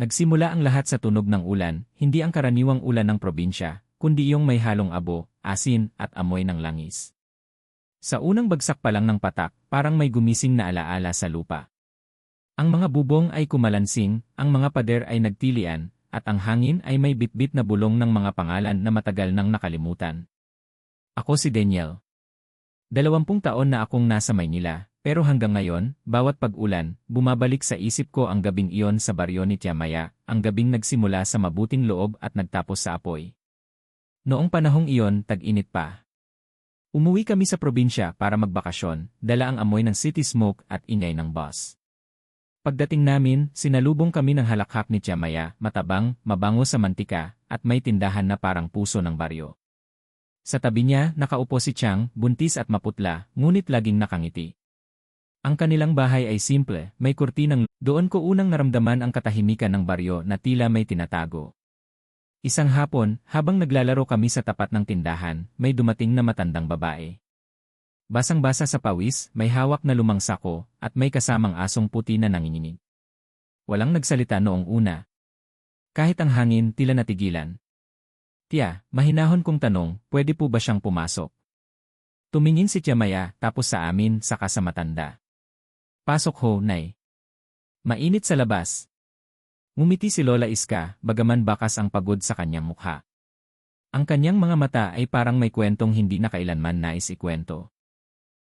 Nagsimula ang lahat sa tunog ng ulan, hindi ang karaniwang ulan ng probinsya, kundi yung may halong abo, asin, at amoy ng langis. Sa unang bagsak pa lang ng patak, parang may gumising na alaala sa lupa. Ang mga bubong ay kumalansing, ang mga pader ay nagtilian, at ang hangin ay may bitbit na bulong ng mga pangalan na matagal nang nakalimutan. Ako si Daniel. Dalawampung taon na akong nasa Maynila, pero hanggang ngayon, bawat pag-ulan, bumabalik sa isip ko ang gabing iyon sa baryo ni Tiamaya, ang gabing nagsimula sa mabuting loob at nagtapos sa apoy. Noong panahong iyon, tag-init pa. Umuwi kami sa probinsya para magbakasyon, dala ang amoy ng city smoke at ingay ng bus. Pagdating namin, sinalubong kami ng halakhak ni Tiamaya, matabang, mabango sa mantika, at may tindahan na parang puso ng baryo. Sa tabi niya, nakaupo si Chang, buntis at maputla, ngunit laging nakangiti. Ang kanilang bahay ay simple, may kurtinang doon ko unang naramdaman ang katahimikan ng baryo na tila may tinatago. Isang hapon, habang naglalaro kami sa tapat ng tindahan, may dumating na matandang babae. Basang-basa sa pawis, may hawak na lumang sako, at may kasamang asong puti na nanginginig. Walang nagsalita noong una. Kahit ang hangin, tila natigilan. Tiya, mahinahon kong tanong, pwede po ba siyang pumasok? Tumingin si Tiamaya, tapos sa amin, saka sa matanda. Pasok ho, Nay. Mainit sa labas. Ngumiti si Lola Iska, bagaman bakas ang pagod sa kanyang mukha. Ang kanyang mga mata ay parang may kwentong hindi na kailanman nais ikwento.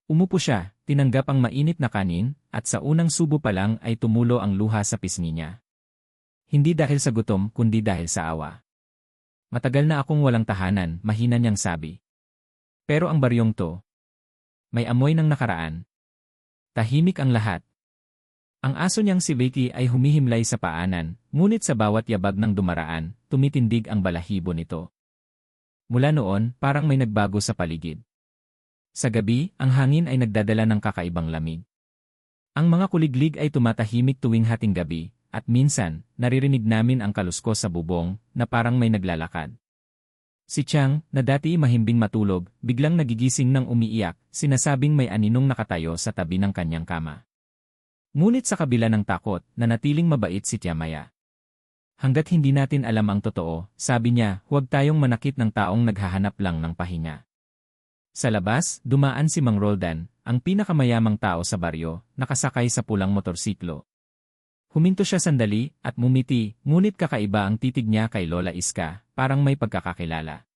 Umupo siya, tinanggap ang mainit na kanin, at sa unang subo pa lang ay tumulo ang luha sa pisngi niya. Hindi dahil sa gutom, kundi dahil sa awa. Matagal na akong walang tahanan, mahina niyang sabi. Pero ang baryong to, may amoy ng nakaraan, Tahimik ang lahat. Ang aso niyang si Vicky ay humihimlay sa paanan, ngunit sa bawat yabag ng dumaraan, tumitindig ang balahibo nito. Mula noon, parang may nagbago sa paligid. Sa gabi, ang hangin ay nagdadala ng kakaibang lamig. Ang mga kuliglig ay tumatahimik tuwing hating gabi, at minsan, naririnig namin ang kalusko sa bubong na parang may naglalakad. Si Chang, na dati mahimbing matulog, biglang nagigising ng umiiyak, sinasabing may aninong nakatayo sa tabi ng kanyang kama. Ngunit sa kabila ng takot, nanatiling mabait si Tiamaya. Hanggat hindi natin alam ang totoo, sabi niya, huwag tayong manakit ng taong naghahanap lang ng pahinga. Sa labas, dumaan si Mang Roldan, ang pinakamayamang tao sa baryo, nakasakay sa pulang motorsiklo. Huminto siya sandali at mumiti, ngunit kakaiba ang titig niya kay Lola Iska, parang may pagkakakilala.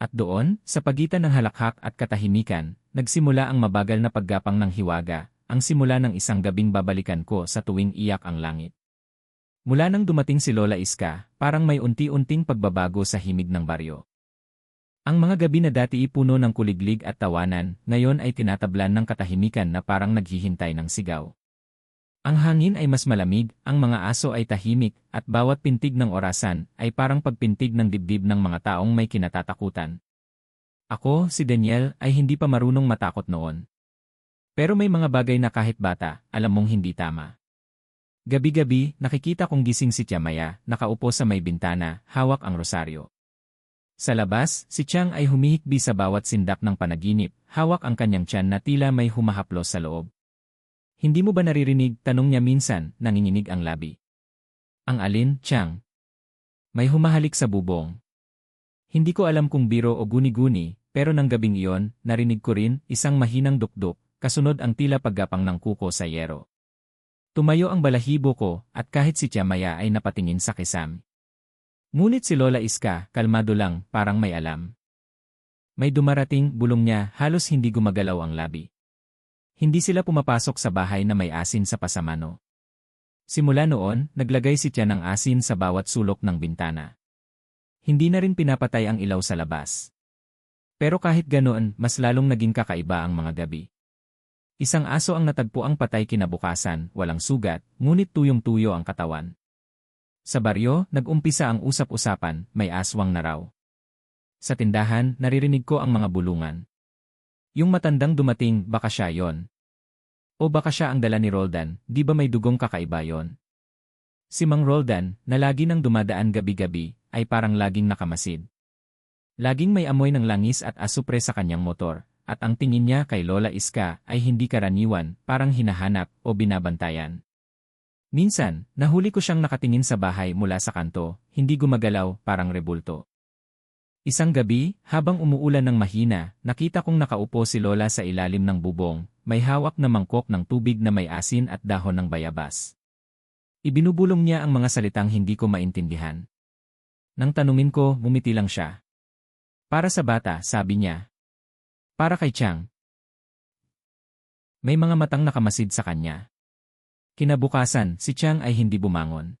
At doon, sa pagitan ng halakhak at katahimikan, nagsimula ang mabagal na paggapang ng hiwaga, ang simula ng isang gabing babalikan ko sa tuwing iyak ang langit. Mula nang dumating si Lola Iska, parang may unti-unting pagbabago sa himig ng baryo. Ang mga gabi na dati ipuno ng kuliglig at tawanan, ngayon ay tinatablan ng katahimikan na parang naghihintay ng sigaw. Ang hangin ay mas malamig, ang mga aso ay tahimik, at bawat pintig ng orasan ay parang pagpintig ng dibdib ng mga taong may kinatatakutan. Ako, si Daniel, ay hindi pa marunong matakot noon. Pero may mga bagay na kahit bata, alam mong hindi tama. Gabi-gabi, nakikita kong gising si Tiamaya, nakaupo sa may bintana, hawak ang rosaryo. Sa labas, si Chang ay humihikbi sa bawat sindak ng panaginip, hawak ang kanyang tiyan na tila may humahaplos sa loob. Hindi mo ba naririnig, tanong niya minsan, nanginginig ang labi. Ang alin, Chang? May humahalik sa bubong. Hindi ko alam kung biro o guni-guni, pero nang gabing iyon, narinig ko rin, isang mahinang dukduk, kasunod ang tila paggapang ng kuko sa yero. Tumayo ang balahibo ko, at kahit si Tiamaya ay napatingin sa kisam. Ngunit si Lola Iska, kalmado lang, parang may alam. May dumarating, bulong niya, halos hindi gumagalaw ang labi. Hindi sila pumapasok sa bahay na may asin sa pasamano. Simula noon, naglagay si Tiyan ng asin sa bawat sulok ng bintana. Hindi na rin pinapatay ang ilaw sa labas. Pero kahit ganoon, mas lalong naging kakaiba ang mga gabi. Isang aso ang natagpo ang patay kinabukasan, walang sugat, ngunit tuyong-tuyo ang katawan. Sa baryo, nag-umpisa ang usap-usapan, may aswang na raw. Sa tindahan, naririnig ko ang mga bulungan. Yung matandang dumating, baka siya yon. O baka siya ang dala ni Roldan, di ba may dugong kakaiba yon? Si Mang Roldan, na lagi nang dumadaan gabi-gabi, ay parang laging nakamasid. Laging may amoy ng langis at asupre sa kanyang motor, at ang tingin niya kay Lola Iska ay hindi karaniwan, parang hinahanap o binabantayan. Minsan, nahuli ko siyang nakatingin sa bahay mula sa kanto, hindi gumagalaw, parang rebulto. Isang gabi, habang umuulan ng mahina, nakita kong nakaupo si Lola sa ilalim ng bubong, may hawak na mangkok ng tubig na may asin at dahon ng bayabas. Ibinubulong niya ang mga salitang hindi ko maintindihan. Nang tanungin ko, bumiti lang siya. Para sa bata, sabi niya. Para kay Chang. May mga matang nakamasid sa kanya. Kinabukasan, si Chang ay hindi bumangon.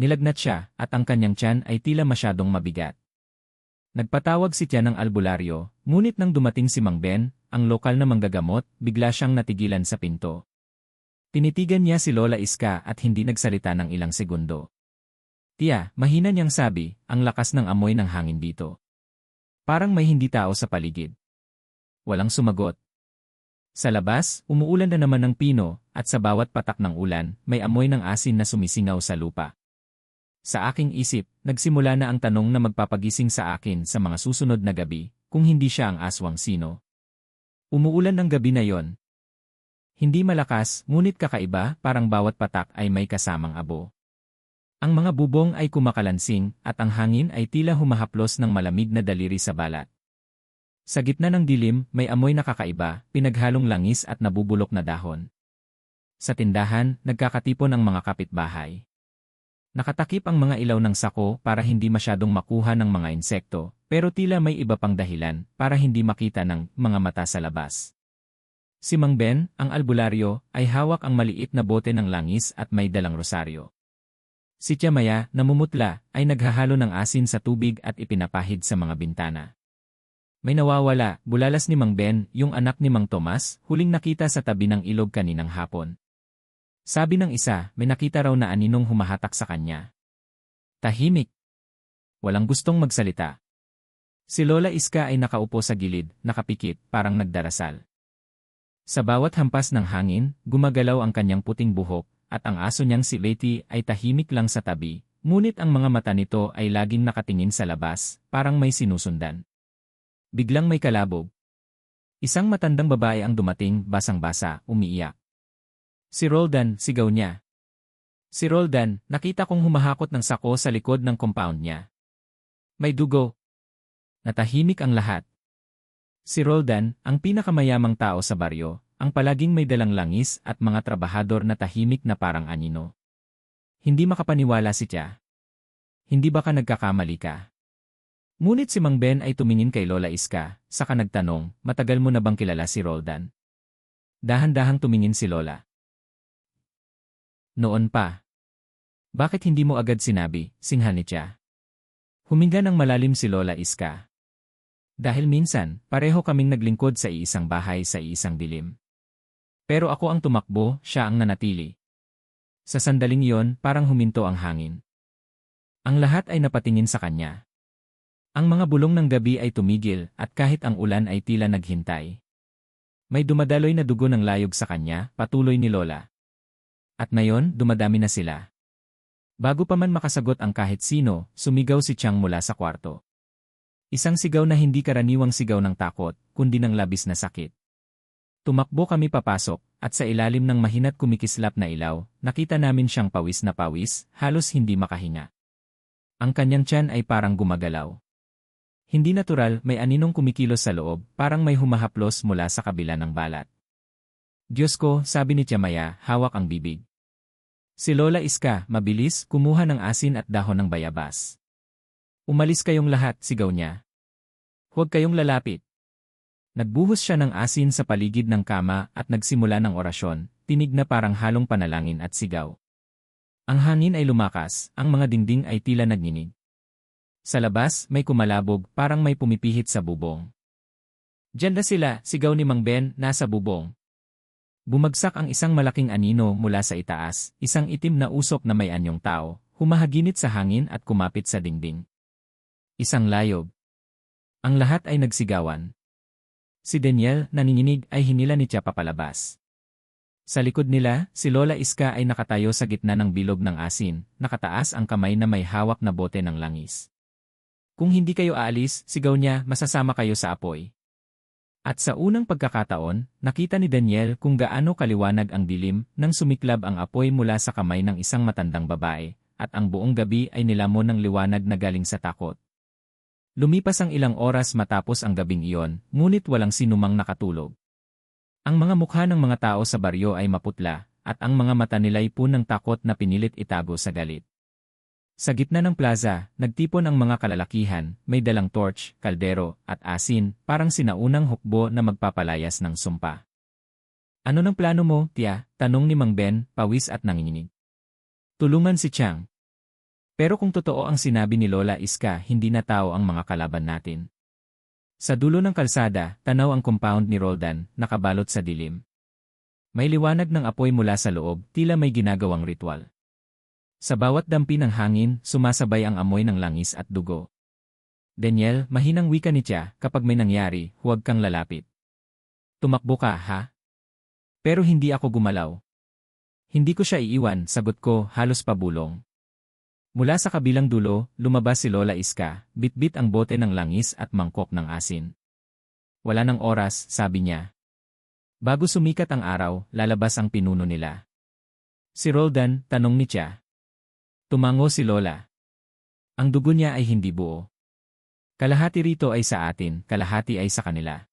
Nilagnat siya at ang kanyang tiyan ay tila masyadong mabigat. Nagpatawag si Tiyan ng albularyo, ngunit nang dumating si Mang Ben, ang lokal na manggagamot, bigla siyang natigilan sa pinto. Tinitigan niya si Lola Iska at hindi nagsalita ng ilang segundo. Tiya, mahina niyang sabi, ang lakas ng amoy ng hangin dito. Parang may hindi tao sa paligid. Walang sumagot. Sa labas, umuulan na naman ng pino, at sa bawat patak ng ulan, may amoy ng asin na sumisingaw sa lupa. Sa aking isip, nagsimula na ang tanong na magpapagising sa akin sa mga susunod na gabi, kung hindi siya ang aswang sino. Umuulan ng gabi na yon, hindi malakas, ngunit kakaiba, parang bawat patak ay may kasamang abo. Ang mga bubong ay kumakalansing, at ang hangin ay tila humahaplos ng malamig na daliri sa balat. Sa gitna ng dilim, may amoy na kakaiba, pinaghalong langis at nabubulok na dahon. Sa tindahan, nagkakatipon ang mga kapitbahay. Nakatakip ang mga ilaw ng sako para hindi masyadong makuha ng mga insekto, pero tila may iba pang dahilan para hindi makita ng mga mata sa labas. Si Mang Ben, ang albularyo, ay hawak ang maliit na bote ng langis at may dalang rosaryo. Si Tiamaya, namumutla, ay naghahalo ng asin sa tubig at ipinapahid sa mga bintana. May nawawala, bulalas ni Mang Ben, yung anak ni Mang Tomas, huling nakita sa tabi ng ilog kaninang hapon. Sabi ng isa, may nakita raw na aninong humahatak sa kanya. Tahimik. Walang gustong magsalita. Si Lola Iska ay nakaupo sa gilid, nakapikit, parang nagdarasal. Sa bawat hampas ng hangin, gumagalaw ang kanyang puting buhok, at ang aso niyang si Betty ay tahimik lang sa tabi, ngunit ang mga mata nito ay laging nakatingin sa labas, parang may sinusundan. Biglang may kalabog. Isang matandang babae ang dumating, basang-basa, umiiyak. Si Roldan, sigaw niya. Si Roldan, nakita kong humahakot ng sako sa likod ng compound niya. May dugo. Natahimik ang lahat, Si Roldan, ang pinakamayamang tao sa baryo, ang palaging may dalang langis at mga trabahador na tahimik na parang anino. Hindi makapaniwala si Tia. Hindi ba ka nagkakamali ka? Ngunit si Mang Ben ay tumingin kay Lola Iska, saka nagtanong, matagal mo na bang kilala si Roldan? Dahan-dahang tumingin si Lola. Noon pa. Bakit hindi mo agad sinabi, singhan ni Tia? Huminga ng malalim si Lola Iska. Dahil minsan, pareho kaming naglingkod sa iisang bahay sa iisang dilim. Pero ako ang tumakbo, siya ang nanatili. Sa sandaling iyon, parang huminto ang hangin. Ang lahat ay napatingin sa kanya. Ang mga bulong ng gabi ay tumigil at kahit ang ulan ay tila naghintay. May dumadaloy na dugo ng layog sa kanya, patuloy ni Lola. At ngayon, dumadami na sila. Bago pa man makasagot ang kahit sino, sumigaw si Chang mula sa kwarto. Isang sigaw na hindi karaniwang sigaw ng takot, kundi ng labis na sakit. Tumakbo kami papasok, at sa ilalim ng mahinat kumikislap na ilaw, nakita namin siyang pawis na pawis, halos hindi makahinga. Ang kanyang tiyan ay parang gumagalaw. Hindi natural, may aninong kumikilos sa loob, parang may humahaplos mula sa kabila ng balat. Diyos ko, sabi ni Tiamaya, hawak ang bibig. Si Lola Iska, mabilis, kumuha ng asin at dahon ng bayabas. Umalis kayong lahat, sigaw niya. Huwag kayong lalapit. Nagbuhos siya ng asin sa paligid ng kama at nagsimula ng orasyon, tinig na parang halong panalangin at sigaw. Ang hangin ay lumakas, ang mga dingding ay tila nagninig. Sa labas, may kumalabog, parang may pumipihit sa bubong. Diyan na sila, sigaw ni Mang Ben, nasa bubong. Bumagsak ang isang malaking anino mula sa itaas, isang itim na usok na may anyong tao, humahaginit sa hangin at kumapit sa dingding. Isang layog. Ang lahat ay nagsigawan. Si Daniel, naninginig, ay hinila ni Tia papalabas. Sa likod nila, si Lola Iska ay nakatayo sa gitna ng bilog ng asin, nakataas ang kamay na may hawak na bote ng langis. Kung hindi kayo aalis, sigaw niya, masasama kayo sa apoy. At sa unang pagkakataon, nakita ni Daniel kung gaano kaliwanag ang dilim nang sumiklab ang apoy mula sa kamay ng isang matandang babae, at ang buong gabi ay nilamon ng liwanag na galing sa takot. Lumipas ang ilang oras matapos ang gabing iyon, ngunit walang sinumang nakatulog. Ang mga mukha ng mga tao sa baryo ay maputla, at ang mga mata nila'y punang takot na pinilit itago sa galit. Sa gitna ng plaza, nagtipon ang mga kalalakihan, may dalang torch, kaldero, at asin, parang sinaunang hukbo na magpapalayas ng sumpa. Ano ng plano mo, tiya? Tanong ni Mang Ben, pawis at nanginginig. Tulungan si Chang. Pero kung totoo ang sinabi ni Lola Iska, hindi na tao ang mga kalaban natin. Sa dulo ng kalsada, tanaw ang compound ni Roldan, nakabalot sa dilim. May liwanag ng apoy mula sa loob, tila may ginagawang ritual. Sa bawat dampi ng hangin, sumasabay ang amoy ng langis at dugo. Daniel, mahinang wika ni Tia, kapag may nangyari, huwag kang lalapit. Tumakbo ka, ha? Pero hindi ako gumalaw. Hindi ko siya iiwan, sagot ko, halos pabulong. Mula sa kabilang dulo, lumabas si Lola Iska, bitbit ang bote ng langis at mangkok ng asin. Wala ng oras, sabi niya. Bago sumikat ang araw, lalabas ang pinuno nila. Si Roldan, tanong ni Tia, Tumango si Lola. Ang dugo niya ay hindi buo. Kalahati rito ay sa atin, kalahati ay sa kanila.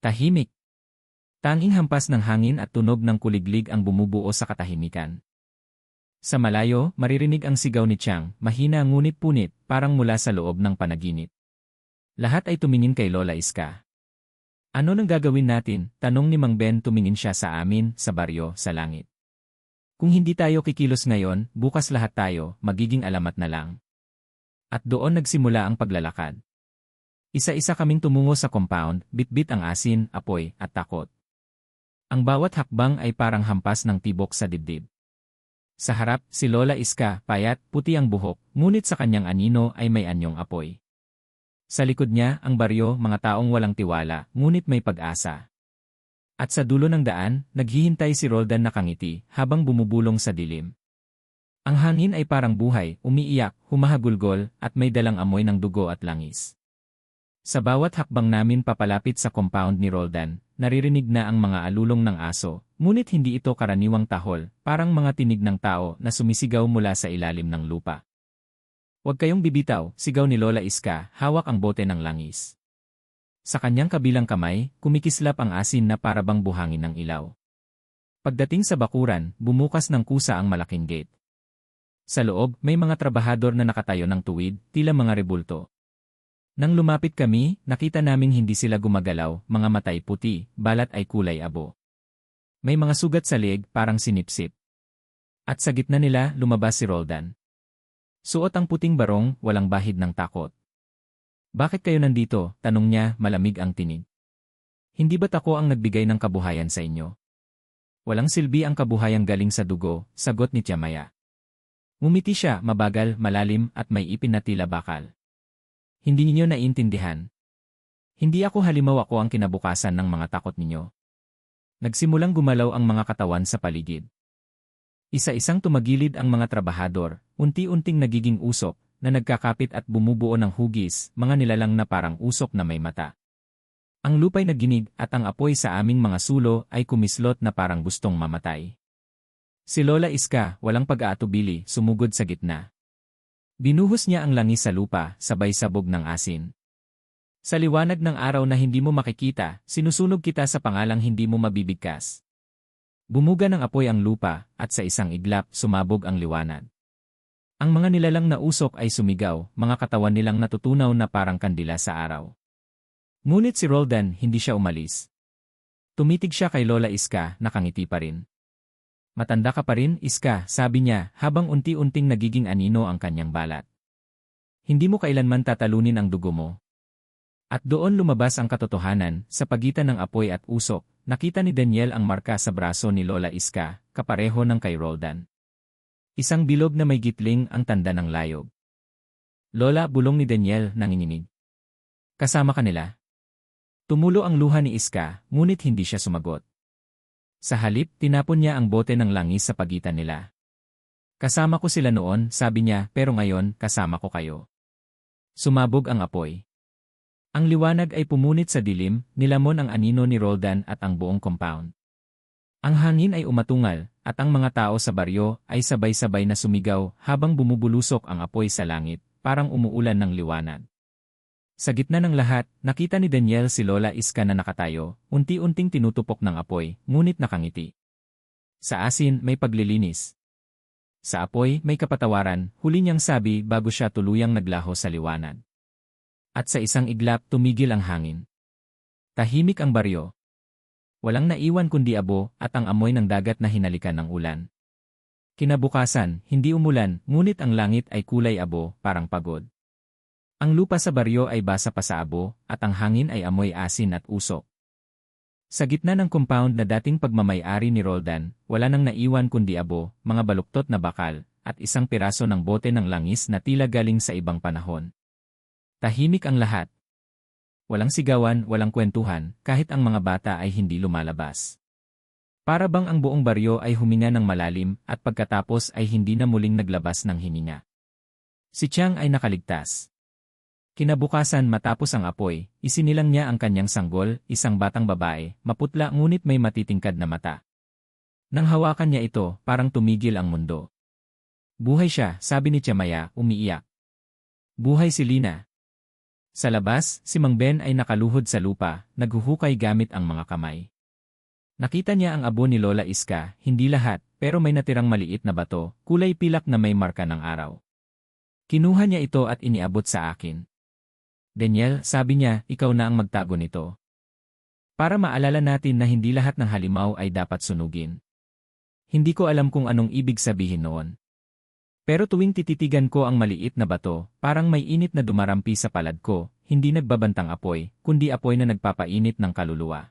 Tahimik. Tanging hampas ng hangin at tunog ng kuliglig ang bumubuo sa katahimikan. Sa malayo, maririnig ang sigaw ni Chang, mahina ngunit punit, parang mula sa loob ng panaginip. Lahat ay tumingin kay Lola Iska. Ano nang gagawin natin? Tanong ni Mang Ben tumingin siya sa amin, sa baryo, sa langit. Kung hindi tayo kikilos ngayon, bukas lahat tayo, magiging alamat na lang. At doon nagsimula ang paglalakad. Isa-isa kaming tumungo sa compound, bitbit ang asin, apoy, at takot. Ang bawat hakbang ay parang hampas ng tibok sa dibdib. Sa harap, si Lola Iska, payat, puti ang buhok, ngunit sa kanyang anino ay may anyong apoy. Sa likod niya, ang baryo, mga taong walang tiwala, ngunit may pag-asa. At sa dulo ng daan, naghihintay si Roldan nakangiti habang bumubulong sa dilim. Ang hangin ay parang buhay, umiiyak, humahagulgol, at may dalang amoy ng dugo at langis. Sa bawat hakbang namin papalapit sa compound ni Roldan, naririnig na ang mga alulong ng aso, ngunit hindi ito karaniwang tahol, parang mga tinig ng tao na sumisigaw mula sa ilalim ng lupa. Huwag kayong bibitaw, sigaw ni Lola Iska, hawak ang bote ng langis. Sa kanyang kabilang kamay, kumikislap ang asin na parabang buhangin ng ilaw. Pagdating sa bakuran, bumukas ng kusa ang malaking gate. Sa loob, may mga trabahador na nakatayo ng tuwid, tila mga rebulto. Nang lumapit kami, nakita naming hindi sila gumagalaw, mga matay puti, balat ay kulay abo. May mga sugat sa leg, parang sinipsip. At sa gitna nila, lumabas si Roldan. Suot ang puting barong, walang bahid ng takot. Bakit kayo nandito? Tanong niya, malamig ang tinig. Hindi ba't ako ang nagbigay ng kabuhayan sa inyo? Walang silbi ang kabuhayan galing sa dugo, sagot ni Tiamaya. Umiti siya, mabagal, malalim, at may ipin na tila bakal. Hindi ninyo naiintindihan. Hindi ako halimaw ako ang kinabukasan ng mga takot ninyo. Nagsimulang gumalaw ang mga katawan sa paligid. Isa-isang tumagilid ang mga trabahador, unti-unting nagiging usok, na nagkakapit at bumubuo ng hugis, mga nilalang na parang usok na may mata. Ang lupay naginig at ang apoy sa aming mga sulo ay kumislot na parang gustong mamatay. Si Lola Iska, walang pag-aatubili, sumugod sa gitna. Binuhos niya ang langis sa lupa, sabay sabog ng asin. Sa liwanag ng araw na hindi mo makikita, sinusunog kita sa pangalang hindi mo mabibigkas. Bumuga ng apoy ang lupa, at sa isang iglap, sumabog ang liwanag. Ang mga nilalang na usok ay sumigaw, mga katawan nilang natutunaw na parang kandila sa araw. Ngunit si Roldan hindi siya umalis. Tumitig siya kay Lola Iska, nakangiti pa rin. Matanda ka pa rin, Iska, sabi niya, habang unti-unting nagiging anino ang kanyang balat. Hindi mo kailanman tatalunin ang dugo mo. At doon lumabas ang katotohanan, sa pagitan ng apoy at usok, nakita ni Daniel ang marka sa braso ni Lola Iska, kapareho ng kay Roldan. Isang bilog na may gitling ang tanda ng layog. Lola, bulong ni Daniel, nanginginig. Kasama kanila. Tumulo ang luha ni Iska, ngunit hindi siya sumagot. Sa halip, tinapon niya ang bote ng langis sa pagitan nila. Kasama ko sila noon, sabi niya, pero ngayon, kasama ko kayo. Sumabog ang apoy. Ang liwanag ay pumunit sa dilim, nilamon ang anino ni Roldan at ang buong compound. Ang hangin ay umatungal, at ang mga tao sa baryo ay sabay-sabay na sumigaw habang bumubulusok ang apoy sa langit, parang umuulan ng liwanag. Sa gitna ng lahat, nakita ni Daniel si Lola Iska na nakatayo, unti-unting tinutupok ng apoy, ngunit nakangiti. Sa asin may paglilinis. Sa apoy may kapatawaran, huli niyang sabi bago siya tuluyang naglaho sa liwanag. At sa isang iglap tumigil ang hangin. Tahimik ang baryo. Walang naiwan kundi abo at ang amoy ng dagat na hinalikan ng ulan. Kinabukasan, hindi umulan, ngunit ang langit ay kulay abo, parang pagod. Ang lupa sa baryo ay basa pa sa abo, at ang hangin ay amoy asin at usok. Sa gitna ng compound na dating pagmamayari ni Roldan, wala nang naiwan kundi abo, mga baluktot na bakal, at isang piraso ng bote ng langis na tila galing sa ibang panahon. Tahimik ang lahat. Walang sigawan, walang kwentuhan, kahit ang mga bata ay hindi lumalabas. Para bang ang buong baryo ay huminga ng malalim at pagkatapos ay hindi na muling naglabas ng hininga. Si Chiang ay nakaligtas. Kinabukasan matapos ang apoy, isinilang niya ang kanyang sanggol, isang batang babae, maputla ngunit may matitingkad na mata. Nang hawakan niya ito, parang tumigil ang mundo. Buhay siya, sabi ni Chamaya, umiiyak. Buhay si Lina. Sa labas, si Mang Ben ay nakaluhod sa lupa, naghuhukay gamit ang mga kamay. Nakita niya ang abo ni Lola Iska, hindi lahat, pero may natirang maliit na bato, kulay pilak na may marka ng araw. Kinuha niya ito at iniabot sa akin. Daniel, sabi niya, ikaw na ang magtago nito. Para maalala natin na hindi lahat ng halimaw ay dapat sunugin. Hindi ko alam kung anong ibig sabihin noon. Pero tuwing tititigan ko ang maliit na bato, parang may init na dumarampi sa palad ko, hindi nagbabantang apoy, kundi apoy na nagpapainit ng kaluluwa.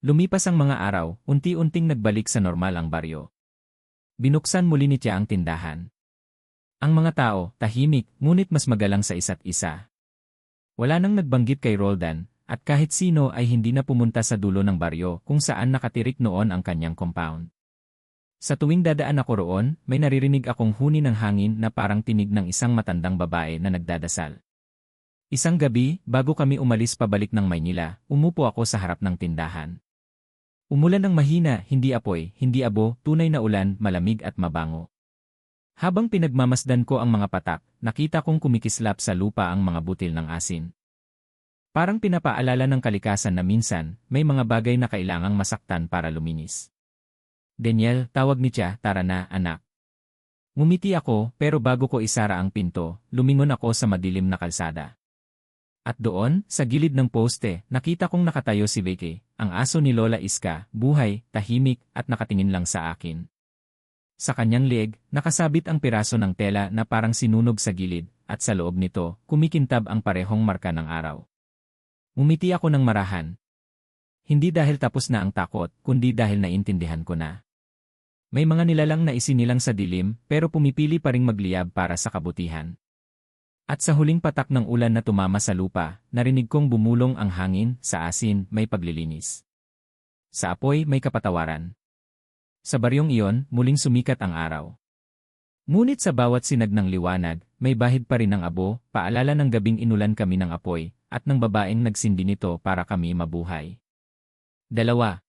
Lumipas ang mga araw, unti-unting nagbalik sa normal ang baryo. Binuksan muli ni Tia ang tindahan. Ang mga tao, tahimik, ngunit mas magalang sa isa't isa. Wala nang nagbanggit kay Roldan, at kahit sino ay hindi na pumunta sa dulo ng baryo kung saan nakatirik noon ang kanyang compound. Sa tuwing dadaan ako roon, may naririnig akong huni ng hangin na parang tinig ng isang matandang babae na nagdadasal. Isang gabi, bago kami umalis pabalik ng Maynila, umupo ako sa harap ng tindahan. Umulan ng mahina, hindi apoy, hindi abo, tunay na ulan, malamig at mabango. Habang pinagmamasdan ko ang mga patak, nakita kong kumikislap sa lupa ang mga butil ng asin. Parang pinapaalala ng kalikasan na minsan, may mga bagay na kailangang masaktan para luminis. Daniel, tawag ni Tia, tara na, anak. Ngumiti ako, pero bago ko isara ang pinto, lumingon ako sa madilim na kalsada. At doon, sa gilid ng poste, nakita kong nakatayo si Vicky, ang aso ni Lola Iska, buhay, tahimik, at nakatingin lang sa akin. Sa kanyang leg, nakasabit ang piraso ng tela na parang sinunog sa gilid, at sa loob nito, kumikintab ang parehong marka ng araw. Ngumiti ako ng marahan. Hindi dahil tapos na ang takot, kundi dahil naintindihan ko na. May mga nilalang na isinilang sa dilim, pero pumipili pa ring magliyab para sa kabutihan. At sa huling patak ng ulan na tumama sa lupa, narinig kong bumulong ang hangin, sa asin, may paglilinis. Sa apoy, may kapatawaran. Sa baryong iyon, muling sumikat ang araw. Ngunit sa bawat sinag ng liwanag, may bahid pa rin ng abo, paalala ng gabing inulan kami ng apoy, at ng babaeng nagsindi nito para kami mabuhay. Dalawa,